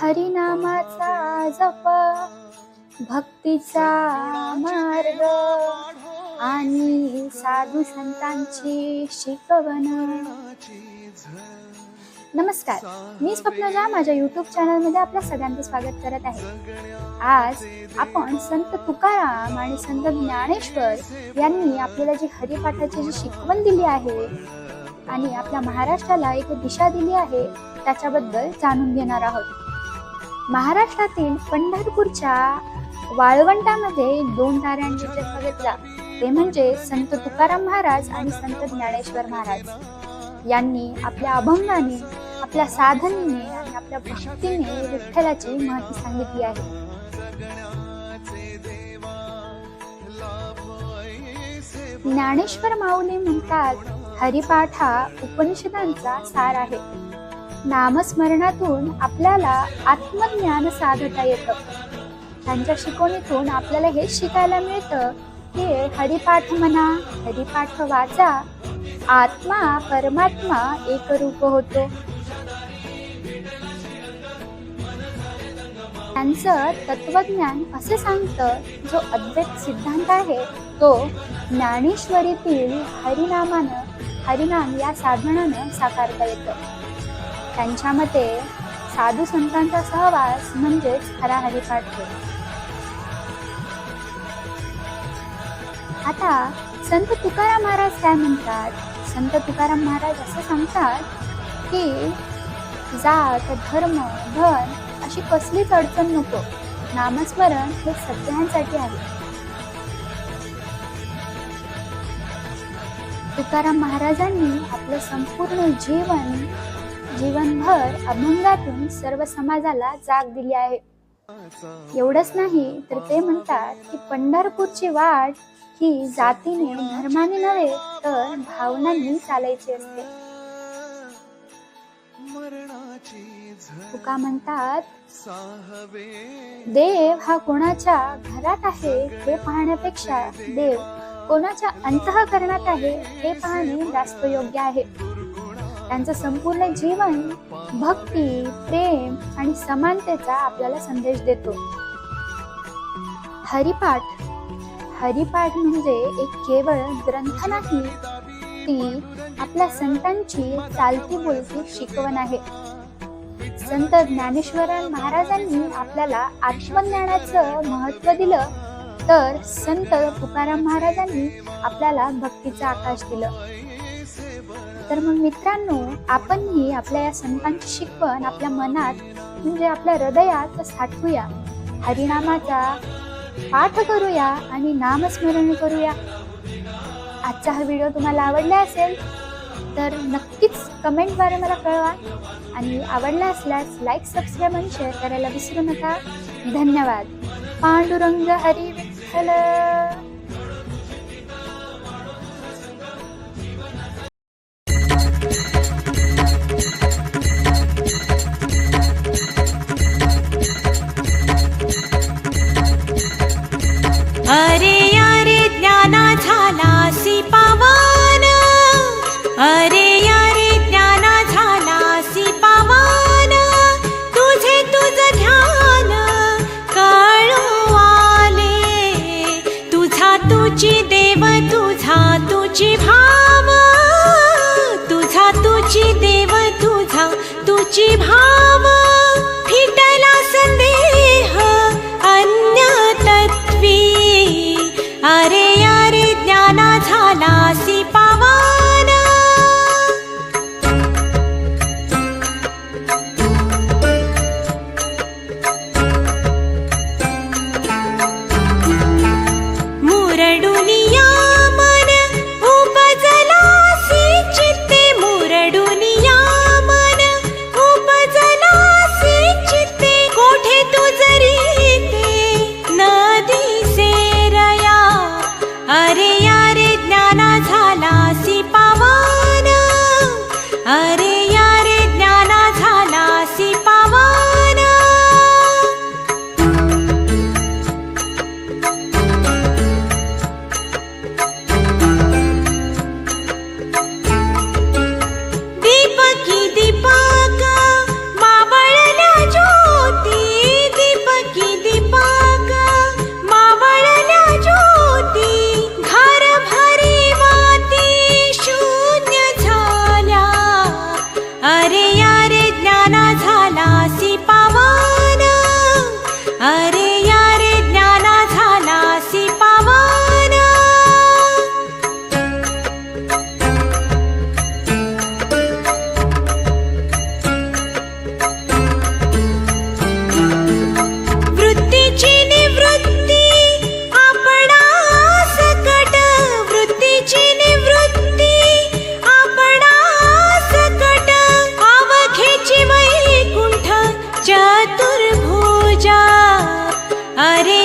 हरिनामाचा जप भक्तीचा मार्ग आणि साधू संतांची शिकवण. नमस्कार मी स्वप्नजा. माझ्या युट्यूब चॅनलमध्ये आपल्या सगळ्यांचं स्वागत करत आहे. आज आपण संत तुकाराम आणि संत ज्ञानेश्वर यांनी आपल्याला जी हरिपाठाची जी शिकवण दिली आहे आणि आपल्या महाराष्ट्राला एक दिशा दिली आहे त्याच्याबद्दल जाणून घेणार आहोत. महाराष्ट्रातील पंढरपूरच्या वाळवंटामध्ये दोन ताऱ्यांची जन्म घेतला. ते म्हणजे संत तुकाराम महाराज आणि संत ज्ञानेश्वर महाराज. यांनी आपल्या अभंगाने आपल्या साधनेने आणि आपल्या भक्तीने विठ्ठलाची माहिती सांगितली आहे. ज्ञानेश्वर माऊली म्हणतात हरिपाठ हा उपनिषदांचा सार आहे. नामस्मरणातून आपल्याला आत्मज्ञान साधता येतं. त्यांच्या शिकवणीतून आपल्याला हे शिकायला मिळतं की हरिपाठ म्हणा हरिपाठ वाचा आत्मा परमात्मा एकरूप होतो. त्यांचं तत्वज्ञान असं सांगतं जो अद्वैत सिद्धांत आहे तो ज्ञानेश्वरीतील हरिनामानं हरिनाम या साधनानं साकारता येतं. त्यांच्या मते साधू संतांचा सहवास म्हणजेच खरा हरिपाठ होय. आता संत तुकाराम महाराज काय म्हणतात? संत तुकाराम महाराज असं सांगतात की जात धर्म धन अशी कसलीच अडचण नको. नामस्मरण हे सगळ्यांसाठी आहे. तुकाराम महाराजांनी आपलं संपूर्ण जीवन जीवनभर अभंगातून सर्व समाजाला जाग दिली आहे. एवढंच नाही तर ते म्हणतात की पंढरपूरची वाट ही जातीने धर्माने नव्हे तर भावनांनी चालायची असते. तुका म्हणतात देव हा कोणाच्या घरात आहे हे पाहण्यापेक्षा देव कोणाच्या अंतःकरणात आहे हे पाहणे जास्त योग्य आहे. त्यांचं संपूर्ण जीवन भक्ती प्रेम आणि समानतेचा आपल्याला संदेश देतो. हरिपाठ. हरिपाठ म्हणजे एक केवळ ग्रंथ नाही ती आपल्या संतांची चालती बोलती शिकवण आहे. संत ज्ञानेश्वर महाराजांनी आपल्याला आत्मज्ञानाचं महत्त्व दिलं तर संत तुकाराम महाराजांनी आपल्याला भक्तीचा आकाश दिलं. तर मग मित्रांनो आपणही आपल्या या संतांची शिकवण आपल्या मनात म्हणजे आपल्या हृदयात साठवूया. हरिनामाचा पाठ करूया आणि नामस्मरण करूया. आजचा हा व्हिडिओ तुम्हाला आवडला असेल तर नक्कीच कमेंटद्वारे मला कळवा. आणि आवडला असल्यास लाईक सबस्क्राईब आणि शेअर करायला विसरू नका. धन्यवाद. पांडुरंग हरी Hello. तुझी भाव फिटला संदेह अन्य तत्वी अरे अरे ज्ञाना झाला सि मुरडू जा अरे